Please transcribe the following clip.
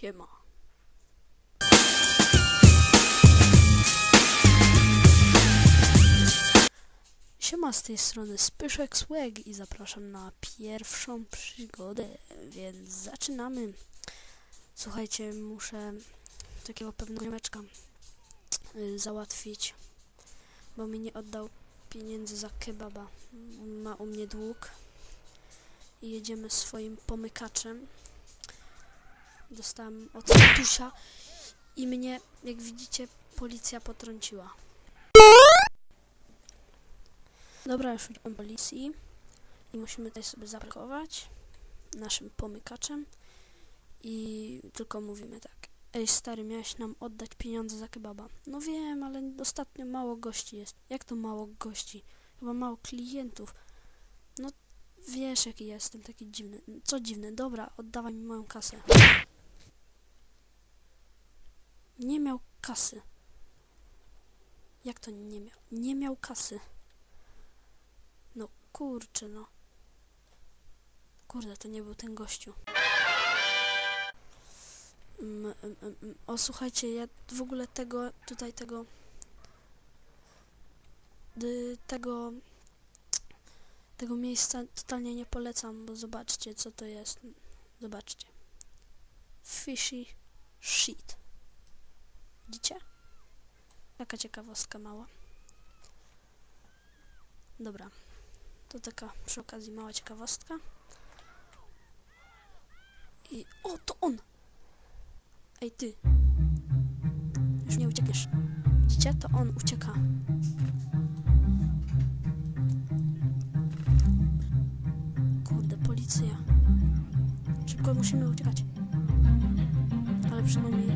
Siema. Siema z tej strony Spyszek Swag i zapraszam na pierwszą przygodę, więc zaczynamy. Słuchajcie, muszę takiego pewnego ziomeczka y, załatwić, bo mi nie oddał pieniędzy za kebaba. Ma u mnie dług i jedziemy swoim pomykaczem. Dostałem od tatusia i mnie, jak widzicie, policja potrąciła. Dobra, już udziałem policji i musimy tutaj sobie zaparkować naszym pomykaczem i tylko mówimy tak. Ej stary, miałeś nam oddać pieniądze za kebaba. No wiem, ale ostatnio mało gości jest. Jak to mało gości? Chyba mało klientów. No wiesz jaki jestem, taki dziwny. Co dziwne, dobra, oddawaj mi moją kasę. Nie miał kasy. Jak to nie miał? Nie miał kasy. No kurczę, no. Kurde, to nie był ten gościu. Mm, mm, mm, mm. O, słuchajcie, ja w ogóle tego, tutaj tego, y, tego, tego miejsca totalnie nie polecam, bo zobaczcie, co to jest. Zobaczcie. Fishy shit. Widzicie? Taka ciekawostka mała. Dobra. To taka przy okazji mała ciekawostka. I... O, to on! Ej, ty. Już nie uciekniesz. Widzicie? To on ucieka. Kurde, policja. Szybko musimy uciekać. Ale przynajmniej